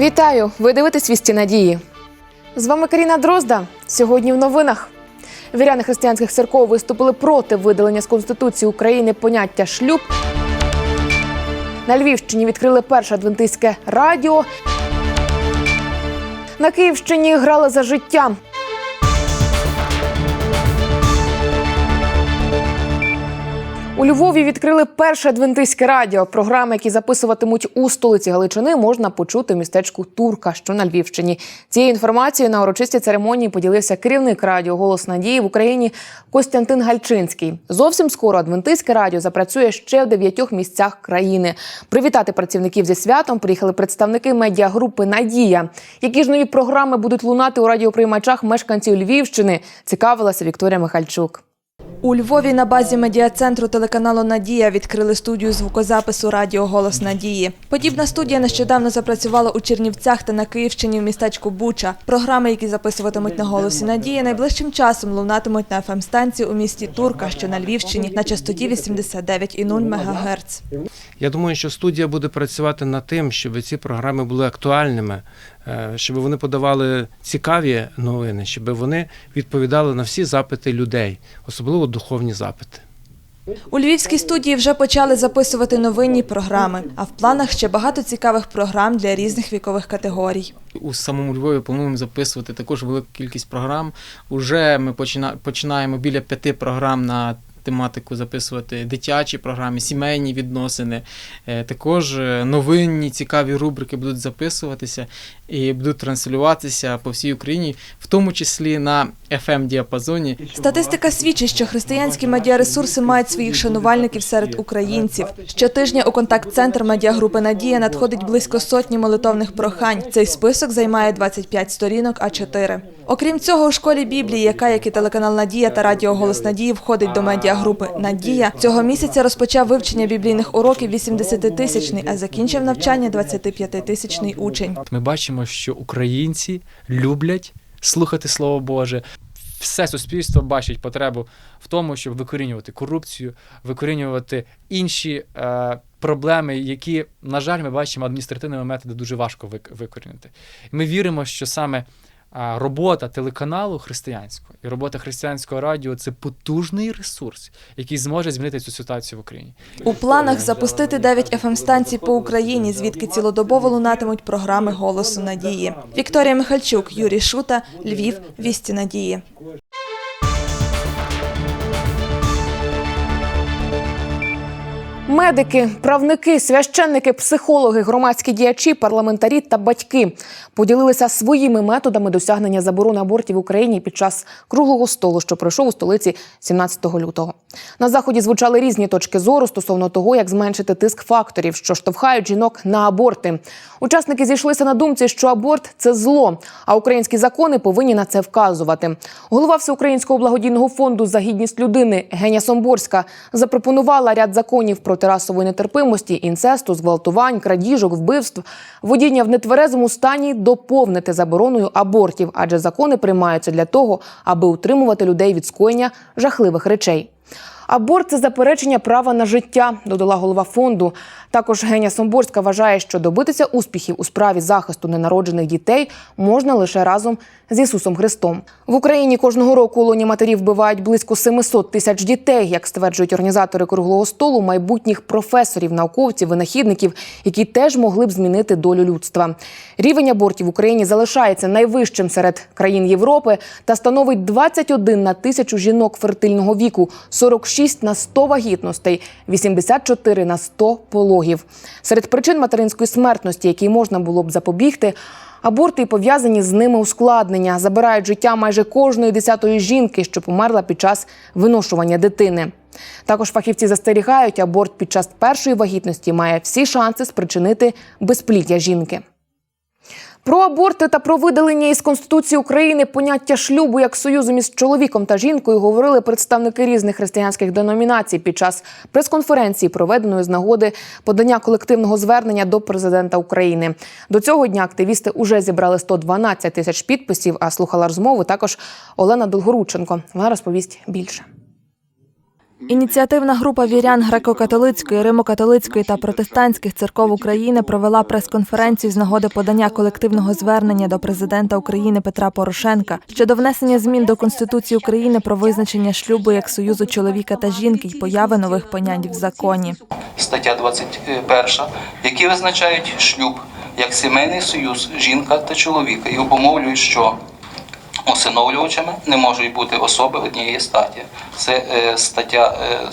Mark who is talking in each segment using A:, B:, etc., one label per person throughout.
A: Вітаю! Ви дивитесь вісті надії. З вами Каріна Дрозда. Сьогодні в новинах. Віряни християнських церков виступили проти видалення з Конституції України поняття шлюб. На Львівщині відкрили перше адвентистське радіо. На Київщині грали за життя. У Львові відкрили перше адвентистське радіо. Програми, які записуватимуть у столиці Галичини, можна почути в містечку Турка, що на Львівщині. Цією інформацією на урочистій церемонії поділився керівник радіо Голос Надії в Україні Костянтин Гальчинський. Зовсім скоро адвентистське радіо запрацює ще в дев'ятьох місцях країни. Привітати працівників зі святом приїхали представники медіагрупи Надія. Які ж нові програми будуть лунати у радіоприймачах мешканців Львівщини? Цікавилася Вікторія Михальчук.
B: У Львові на базі медіа-центру телеканалу Надія відкрили студію звукозапису Радіо Голос Надії. Подібна студія нещодавно запрацювала у Чернівцях та на Київщині в містечку Буча. Програми, які записуватимуть на голосі Надії, найближчим часом лунатимуть на ФМ-станції у місті Турка, що на Львівщині, на частоті 89,0 МГц.
C: Я думаю, що студія буде працювати над тим, щоб ці програми були актуальними, е, щоб вони подавали цікаві новини, щоб вони відповідали на всі запити людей, особливо духовні запити.
B: У львівській студії вже почали записувати новинні програми, а в планах ще багато цікавих програм для різних вікових категорій.
D: У самому Львові плануємо записувати також велику кількість програм. Уже ми почина- починаємо біля п'яти програм на тематику записувати дитячі програми, сімейні відносини. Е, Також е, новинні цікаві рубрики будуть записуватися і будуть транслюватися по всій Україні, в тому числі на fm діапазоні
B: Статистика свідчить, що християнські медіаресурси мають своїх шанувальників серед українців. Щотижня у контакт-центр медіагрупи Надія надходить близько сотні молитовних прохань. Цей список займає 25 сторінок А4. Окрім цього, у школі Біблії, яка, як і телеканал Надія та Радіо Голос Надії, входить до медіагрупи Надія, цього місяця розпочав вивчення біблійних уроків 80-тисячний, а закінчив навчання 25-тисячний учень.
E: Ми бачимо, що українці люблять слухати Слово Боже. Все суспільство бачить потребу в тому, щоб викорінювати корупцію, викорінювати інші е, проблеми, які, на жаль, ми бачимо адміністративними методами дуже важко вик- викорінити. Ми віримо, що саме робота телеканалу християнського і робота християнського радіо це потужний ресурс, який зможе змінити цю ситуацію в Україні.
B: У планах запустити 9 fm станцій по Україні, звідки цілодобово лунатимуть програми голосу надії. Вікторія Михальчук, Юрій Шута, Львів, Вісті Надії.
A: Медики, правники, священники, психологи, громадські діячі, парламентарі та батьки поділилися своїми методами досягнення заборони абортів в Україні під час круглого столу, що пройшов у столиці 17 лютого. На заході звучали різні точки зору стосовно того, як зменшити тиск факторів, що штовхають жінок на аборти. Учасники зійшлися на думці, що аборт це зло, а українські закони повинні на це вказувати. Голова всеукраїнського благодійного фонду за гідність людини Геня Сомборська запропонувала ряд законів проти расової нетерпимості, інцесту, зґвалтувань, крадіжок, вбивств, водіння в нетверезому стані доповнити забороною абортів, адже закони приймаються для того, аби утримувати людей від скоєння жахливих речей. Аборт це заперечення права на життя, додала голова фонду. Також Геня Сомборська вважає, що добитися успіхів у справі захисту ненароджених дітей можна лише разом з Ісусом Христом. В Україні кожного року лоні матерів вбивають близько 700 тисяч дітей, як стверджують організатори круглого столу, майбутніх професорів, науковців, винахідників, які теж могли б змінити долю людства. Рівень абортів в Україні залишається найвищим серед країн Європи та становить 21 на тисячу жінок фертильного віку, 46 на 100 вагітностей, 84 на 100 пологів. Серед причин материнської смертності, які можна було б запобігти. Аборти і пов'язані з ними ускладнення забирають життя майже кожної десятої жінки, що померла під час виношування дитини. Також фахівці застерігають, аборт під час першої вагітності має всі шанси спричинити безпліддя жінки. Про аборти та про видалення із Конституції України поняття шлюбу як союзу між чоловіком та жінкою говорили представники різних християнських деномінацій під час прес-конференції, проведеної з нагоди подання колективного звернення до президента України. До цього дня активісти уже зібрали 112 тисяч підписів. А слухала розмову також Олена Долгорученко. Вона розповість більше.
B: Ініціативна група вірян греко-католицької, римо-католицької та протестантських церков України провела прес-конференцію з нагоди подання колективного звернення до президента України Петра Порошенка щодо внесення змін до Конституції України про визначення шлюбу як союзу чоловіка та жінки й появи нових понять в законі.
F: стаття 21, які визначають шлюб як сімейний союз жінка та чоловіка і обумовлюють, що усиновлювачами не можуть бути особи однієї статі. Це е, стаття е,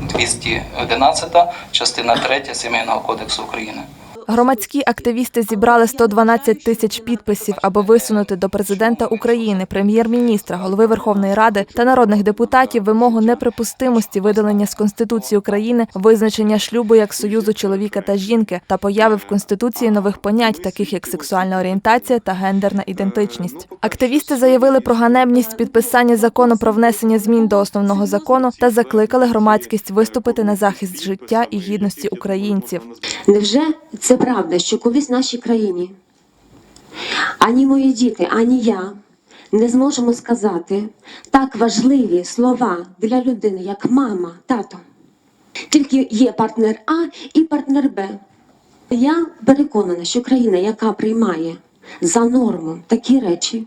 F: 211, частина 3 Сімейного кодексу України.
B: Громадські активісти зібрали 112 тисяч підписів, аби висунути до президента України, прем'єр-міністра, голови Верховної Ради та народних депутатів вимогу неприпустимості видалення з Конституції України визначення шлюбу як союзу чоловіка та жінки та появи в Конституції нових понять, таких як сексуальна орієнтація та гендерна ідентичність. Активісти заявили про ганебність підписання закону про внесення змін до основного закону та закликали громадськість виступити на захист життя і гідності українців.
G: Невже це правда, що колись в нашій країні ані мої діти, ані я не зможемо сказати так важливі слова для людини, як мама, тато? Тільки є партнер А і партнер Б. Я переконана, що країна, яка приймає за норму такі речі,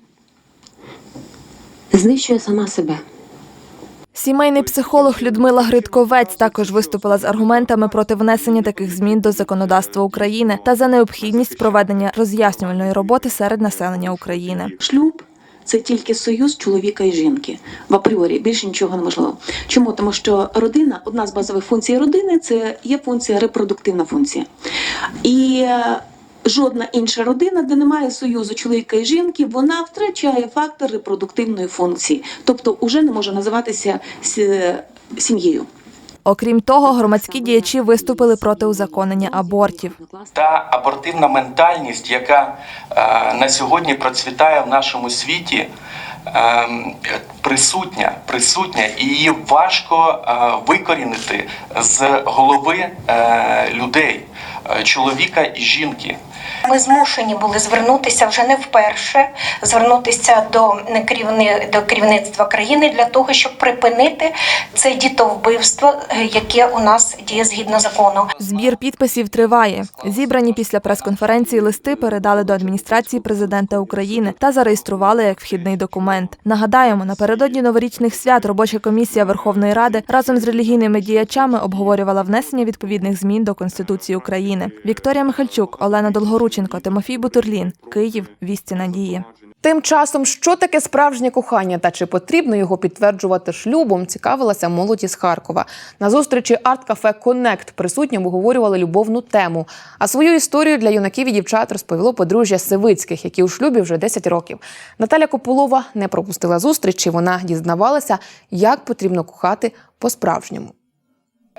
G: знищує сама себе.
B: Сімейний психолог Людмила Гридковець також виступила з аргументами проти внесення таких змін до законодавства України та за необхідність проведення роз'яснювальної роботи серед населення України.
H: Шлюб це тільки союз чоловіка і жінки в апріорі. Більше нічого неможливо. Чому? Тому що родина, одна з базових функцій родини це є функція репродуктивна функція. І е, жодна інша родина, де немає союзу чоловіка і жінки, вона втрачає фактор репродуктивної функції, тобто уже не може називатися сім'єю.
B: Окрім того, громадські діячі виступили проти узаконення абортів.
I: та абортивна ментальність, яка е, на сьогодні процвітає в нашому світі, е, присутня, присутня, і її важко е, викорінити з голови е, людей, е, чоловіка і жінки.
J: Ми змушені були звернутися вже не вперше, звернутися до керівни, до керівництва країни для того, щоб припинити це дітовбивство, е, яке у нас діє згідно закону.
B: Збір підписів триває. Зібрані після прес-конференції листи передали до адміністрації президента України та зареєстрували як вхідний документ. Нагадаємо, напередодні новорічних свят робоча комісія Верховної Ради разом з релігійними діячами обговорювала внесення відповідних змін до Конституції України. Вікторія Михальчук, Олена Долгорученко, Тимофій Бутурлін, Київ. Вісті надії.
A: Тим часом, що таке справжнє кохання та чи потрібно його підтверджувати шлюбом, цікавилася молоді з Харкова. На зустрічі арт-кафе Коннект присутні обговорювали любовну тему. А свою історію для юнаків і дівчат розповіло подружжя Сивицьких, які у шлюбі вже 10 років. Наталя Копулова не пропустила зустрічі. Вона дізнавалася, як потрібно кохати по-справжньому.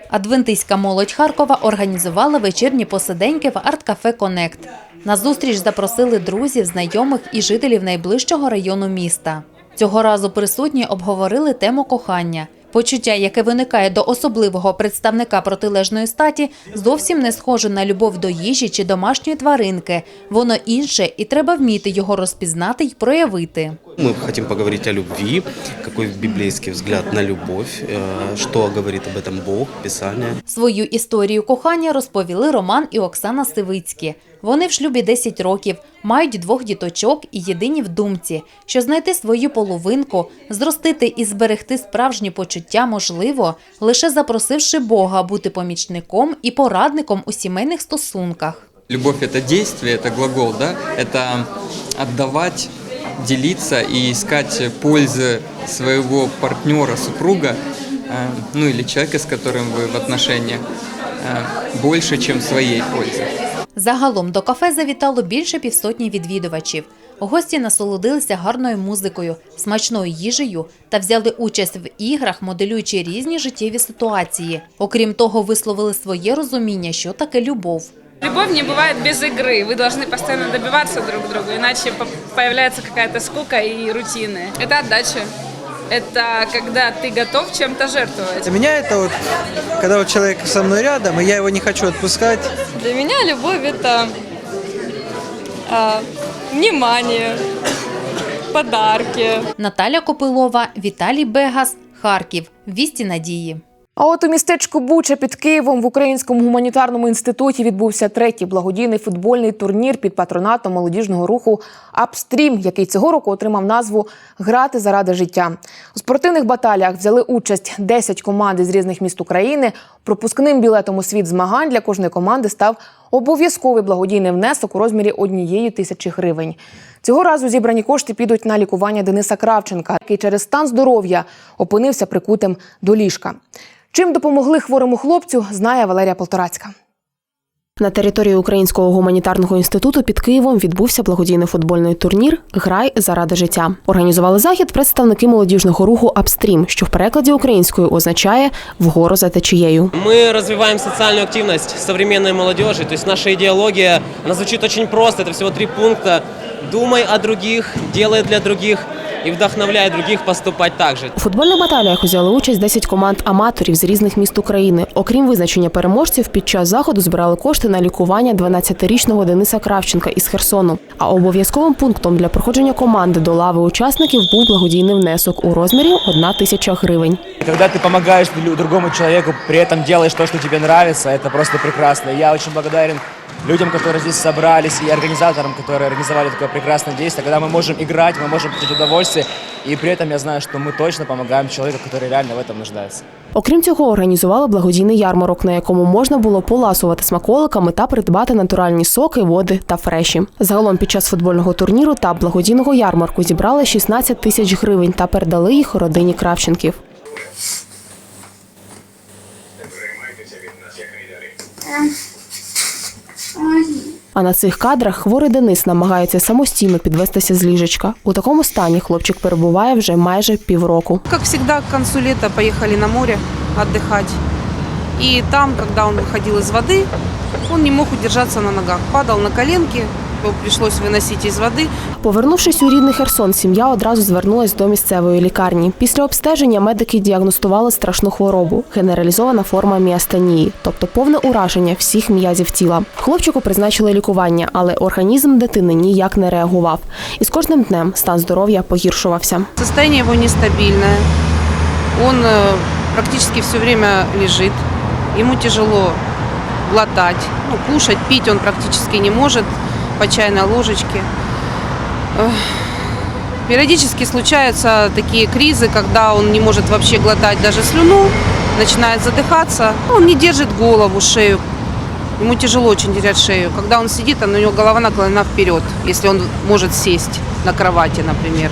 K: Адвентистська молодь Харкова організувала вечірні посиденьки в арт-кафе Конект. На зустріч запросили друзів, знайомих і жителів найближчого району міста. Цього разу присутні обговорили тему кохання. Почуття, яке виникає до особливого представника протилежної статі, зовсім не схоже на любов до їжі чи домашньої тваринки. Воно інше, і треба вміти його розпізнати й проявити.
L: Мы хотим поговорить о любви, какой библейский взгляд на любовь, э, что говорит об этом Бог, Писание.
K: Свою історію кохання розповіли Роман і Оксана Сивицькі. Вони в шлюбі 10 років, мають двох діточок і єдині в думці, що знайти свою половинку, зростити і зберегти справжні почуття можливо, лише запросивши Бога бути помічником і порадником у сімейних стосунках.
M: Любовь – это действие, это глагол, да? Это отдавать, делиться и искать пользы своего партнера, супруга, э, ну или человека, с которым вы в отношениях, э, больше, чем своей пользы.
K: Загалом до кафе завітало більше півсотні відвідувачів. Гості насолодилися гарною музикою, смачною їжею та взяли участь в іграх, моделюючи різні життєві ситуації. Окрім того, висловили своє розуміння, що таке любов.
N: Любовь не бывает без игры. Вы должны постоянно добиваться друг друга, иначе по- появляется какая-то скука и рутины. Это отдача. Это когда ты готов чем-то жертвовать.
O: Для меня это вот, когда вот человек со мной рядом, и я его не хочу отпускать.
N: Для меня любовь это внимание, подарки.
K: Наталя Копилова, Віталій Бегас, Харків. Вісті надії.
A: А от у містечку Буча під Києвом в Українському гуманітарному інституті відбувся третій благодійний футбольний турнір під патронатом молодіжного руху Апстрім, який цього року отримав назву Грати заради життя. У спортивних баталіях взяли участь 10 команд із різних міст України. Пропускним білетом у світ змагань для кожної команди став обов'язковий благодійний внесок у розмірі однієї тисячі гривень. Цього разу зібрані кошти підуть на лікування Дениса Кравченка, який через стан здоров'я опинився прикутим до ліжка. Чим допомогли хворому хлопцю, знає Валерія Полторацька.
P: На території Українського гуманітарного інституту під Києвом відбувся благодійний футбольний турнір Грай заради життя. Організували захід представники молодіжного руху Апстрім, що в перекладі українською означає вгору за течією.
Q: Ми розвиваємо соціальну активність сучасної молодежи. Тобто наша ідеологія она звучить очень просто. Це всього три пункта Думай о других, делай для других и вдохновляй других поступать так же.
P: У футбольних баталіях взяли участь 10 команд аматорів з різних міст України. Окрім визначення переможців, під час заходу збирали кошти на лікування 12-річного Дениса Кравченка із Херсону. А обов'язковим пунктом для проходження команди до лави учасників був благодійний внесок у розмірі 1 тисяча гривень.
R: Когда ты помогаешь лю- другому человеку, при этом делаешь то, что тебе нравится, это просто прекрасно. Я очень благодарен людям, которые здесь собрались, и организаторам, которые организовали такое прекрасное действие, когда мы можем играть, мы можем получить удовольствие, и при этом я знаю, что мы точно помогаем человеку, который реально в этом нуждается.
P: Окрім цього, організували благодійний ярмарок, на якому можна було поласувати смаколиками та придбати натуральні соки, води та фреші. Загалом під час футбольного турніру та благодійного ярмарку зібрали 16 тисяч гривень та передали їх родині Кравченків. А на цих кадрах хворий Денис намагається самостійно підвестися з ліжечка. У такому стані хлопчик перебуває вже майже півроку.
S: Как всегда, к концу лета поехали на море отдыхать. И там, когда он выходил из воды, он не мог удержаться на ногах. Падал на коленки, его пришлось выносить из воды.
P: Повернувшись у рідний Херсон, сім'я одразу звернулась до місцевої лікарні. Після обстеження медики діагностували страшну хворобу генералізована форма міастенії, тобто повне ураження всіх м'язів тіла. Хлопчику призначили лікування, але організм дитини ніяк не реагував. І з кожним днем стан здоров'я погіршувався.
S: Состояние его нестабильное. Он э, практически все время лежит. Ему тяжело глотать, ну, кушать, пить он практически не может По чайной ложечке. Периодически случаются такие кризы, когда он не может вообще глотать даже слюну, начинает задыхаться. Он не держит голову, шею. Ему тяжело очень терять шею. Когда он сидит, у него голова наклонена вперед, если он может сесть на кровати, например.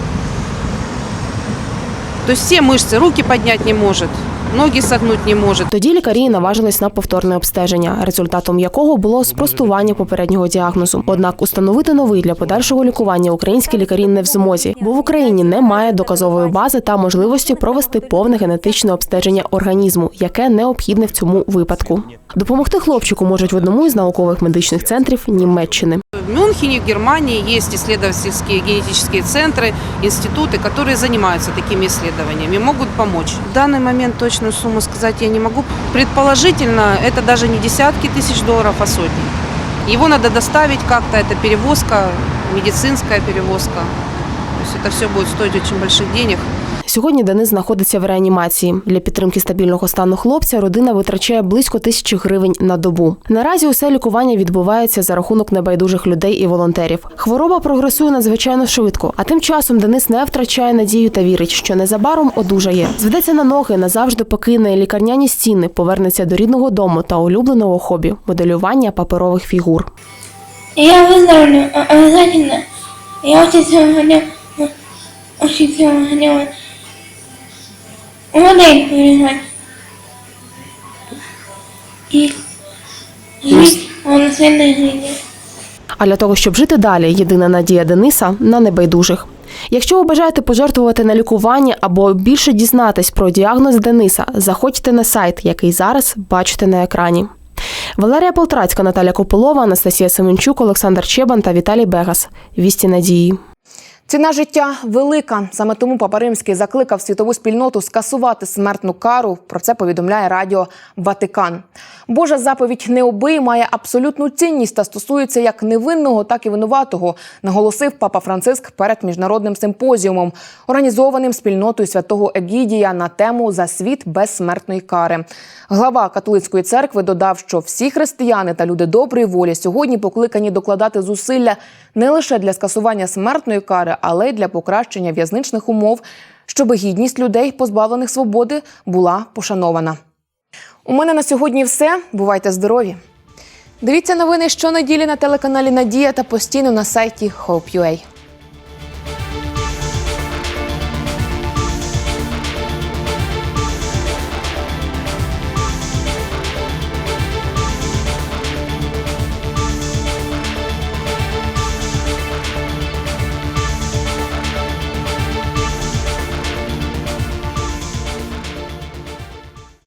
S: То есть все мышцы, руки поднять не может, ноги согнуть не может.
P: Тоді лікарі наважились на повторне обстеження, результатом якого було спростування попереднього діагнозу. Однак установити новий для подальшого лікування українські лікарі не в змозі, бо в Україні немає доказової бази та можливості провести повне генетичне обстеження організму, яке необхідне в цьому випадку. Допомогти хлопчику можуть в одному із наукових медичних центрів Німеччини.
S: В Мюнхене, в Германии есть исследовательские генетические центры, институты, которые занимаются такими исследованиями, и могут помочь. В данный момент точную сумму сказать я не могу. Предположительно, это даже не десятки тысяч долларов, а сотни. Его надо доставить как-то, это перевозка, медицинская перевозка. То есть это все будет стоить очень больших денег.
P: Сьогодні Денис знаходиться в реанімації. Для підтримки стабільного стану хлопця родина витрачає близько тисячі гривень на добу. Наразі усе лікування відбувається за рахунок небайдужих людей і волонтерів. Хвороба прогресує надзвичайно швидко, а тим часом Денис не втрачає надію та вірить, що незабаром одужає. Зведеться на ноги, назавжди покине лікарняні стіни, повернеться до рідного дому та улюбленого хобі моделювання паперових фігур.
T: Я выздоровлю а- обязательно. Я очень сильно хотел, очень сильно хотела модель вырезать. И жить полноценной жизнью.
P: А для того, щоб жити далі, єдина надія Дениса на небайдужих. Якщо ви бажаєте пожертвувати на лікування або більше дізнатись про діагноз Дениса, заходьте на сайт, який зараз бачите на екрані. Валерія Полтрацька, Наталя Кополова, Анастасія Семенчук, Олександр Чебан та Віталій Бегас. Вісті надії.
A: Ціна життя велика. Саме тому Папа Римський закликав світову спільноту скасувати смертну кару. Про це повідомляє Радіо Ватикан. Божа заповідь не убий має абсолютну цінність та стосується як невинного, так і винуватого, наголосив Папа Франциск перед міжнародним симпозіумом, організованим спільнотою святого Егідія на тему за світ без смертної кари. Глава католицької церкви додав, що всі християни та люди доброї волі сьогодні покликані докладати зусилля не лише для скасування смертної кари, але й для покращення в'язничних умов, щоб гідність людей, позбавлених свободи, була пошанована. У мене на сьогодні все. Бувайте здорові! Дивіться новини щонеділі на телеканалі Надія та постійно на сайті Hope.ua.